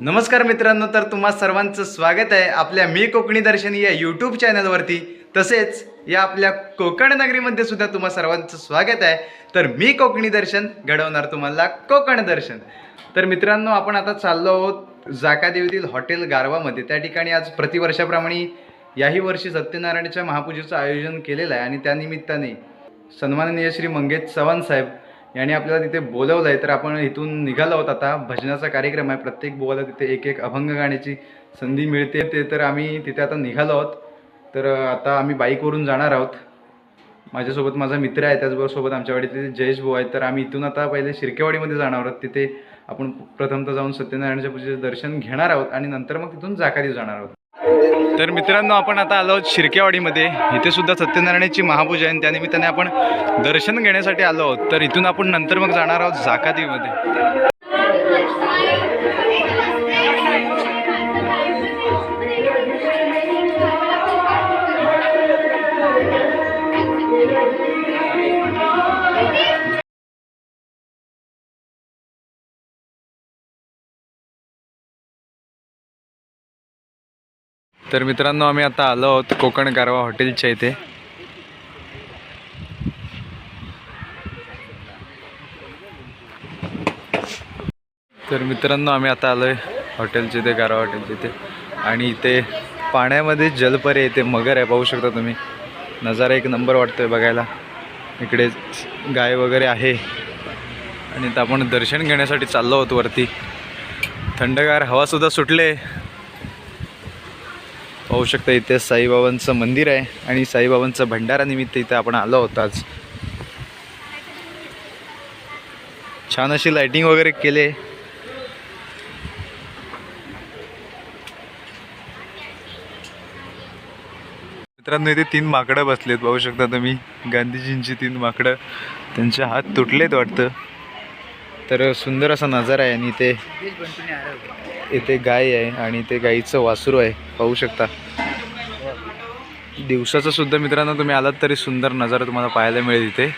नमस्कार मित्रांनो तर तुम्हा सर्वांचं स्वागत आहे आपल्या मी कोकणी दर्शन या यूट्यूब चॅनलवरती तसेच या आपल्या कोकण नगरीमध्ये सुद्धा तुम्हा सर्वांचं स्वागत आहे. तर मी कोकणी दर्शन घडवणार तुम्हाला कोकण दर्शन. तर मित्रांनो आपण आता चाललो आहोत जाकादेवीतील हॉटेल गारवामध्ये. त्या ठिकाणी आज प्रतिवर्षाप्रमाणे याही वर्षी सत्यनारायणाच्या महापूजेचं आयोजन केलेलं आहे आणि त्यानिमित्ताने सन्माननीय श्री मंगेश चव्हाण साहेब यांनी आपल्याला तिथे बोलवलं आहे तर आपण इथून निघालो आहोत आता. भजनाचा कार्यक्रम आहे प्रत्येक बोवाला तिथे एक एक अभंग गाण्याची संधी मिळते. ते तर आम्ही तिथे आता निघालो आहोत. तर आता आम्ही बाईकवरून जाणार आहोत. माझ्यासोबत माझा मित्र आहे त्याचबरोबर सोबत आमच्याकडे तिथे जयेश भाऊ आहेत तर आम्ही इथून आता पहिले शिरकेवाडीमध्ये जाणार आहोत. तिथे आपण प्रथमतः जाऊन सत्यनारायणाच्या पूजेचं दर्शन घेणार आहोत आणि नंतर मग तिथून जाकारी जाणार आहोत. तर मित्रांनो आपण आता आलो आहोत शिरकेवाडीमध्ये. इथे सुद्धा सत्यनारायणाची महापूजा आहे त्यानिमित्ताने आपण दर्शन घेण्यासाठी आलो आहोत. तर इथून आपण नंतर मग जाणार आहोत झाकातीमध्ये तर मित्रांनो आम्ही आता आलो आहोत कोकण गारवा हॉटेलच्या इथे. तर मित्रांनो आम्ही आता आलो आहे हॉटेलच्या इथे गारवा हॉटेलच्या इथे. आणि इथे पाण्यामध्ये जलपरे इथे मगर आहे पाहू शकता तुम्ही. नजारा एक नंबर वाटतोय बघायला. इकडे गाय वगैरे आहे. आणि इथं आपण दर्शन घेण्यासाठी चाललो आहोत वरती. थंडगार हवासुद्धा सुटले. पाहू शकता इथे साईबाबांचं मंदिर आहे आणि साईबाबांचं भंडारानिमित्त इथे आपण आलो आहोत आज. छान अशी लायटिंग वगैरे केले. मित्रांनो इथे तीन माकडं बसलेत. पाहू शकता तुम्ही गांधीजींची तीन माकडं. त्यांचे हात तुटलेत वाटतं. तर सुंदर असा नजारा आहे आणि इथे इथे गाय आहे आणि ते गाईचं वासरू आहे. पाहू शकता. दिवसाचं सुद्धा मित्रांनो तुम्ही आलात तरी सुंदर नजारा तुम्हाला पाहायला मिळेल इथे.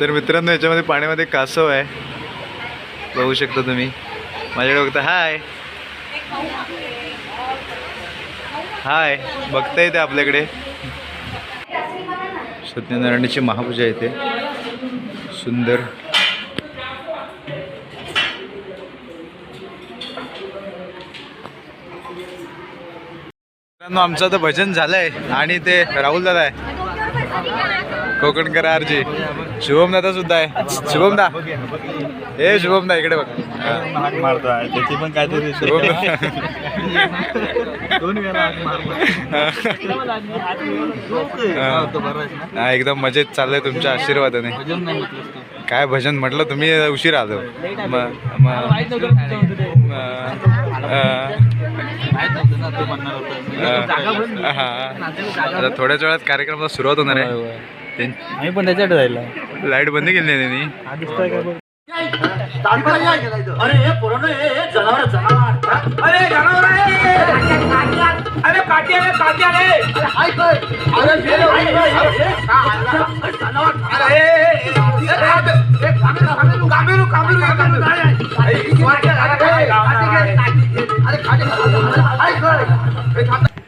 तर मित्रांनो याच्यामध्ये पाण्यामध्ये कासव आहे. बघू शकता तुम्ही. माझ्याकडे बघता हाय. हाय. बघता येते आपल्याकडे. सत्यनारायणाची महापूजा येते सुंदर. मित्रांनो आमचं तर भजन झालंय आणि ते राहुल दादा आहे. कोकणकर आरजी. शुभम दादा सुद्धा आहे. शुभम दा हे शुभम दा इकडे बघ. हाक मारताय. त्याची पण काहीतरी शुभम दा दोन वेळा हाक मारला हा. एकदम मजेत चाललंय तुमच्या आशीर्वादाने. काय भजन म्हटलं तुम्ही उशीर आलो. आता थोड्याच वेळात कार्यक्रमाला सुरुवात होणार आहे आम्ही पण त्याच्याकडे जायला लाइट बंद केली नाही त्यांनी हा अरे हे पोरांनो, हे हे जनावर जनावर अरे जनावर अरे आले अरे हाय काय अरे अरे अरे जनावर अरे हे, हे, हे, हे, हे, कामेरू कामेरू कामेरू अरे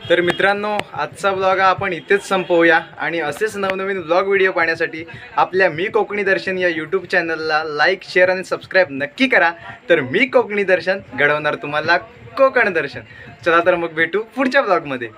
तर मित्रांनो आजचा ब्लॉग हा आपण इथेच संपवूया. आणि असेच नवनवीन ब्लॉग व्हिडिओ पाहण्यासाठी आपल्या मी कोकणी दर्शन या यूट्यूब चॅनलला लाईक शेअर आणि सबस्क्राईब नक्की करा. तर मी कोकणी दर्शन घडवणार तुम्हाला कोकण दर्शन. चला तर मग भेटू पुढच्या ब्लॉगमध्ये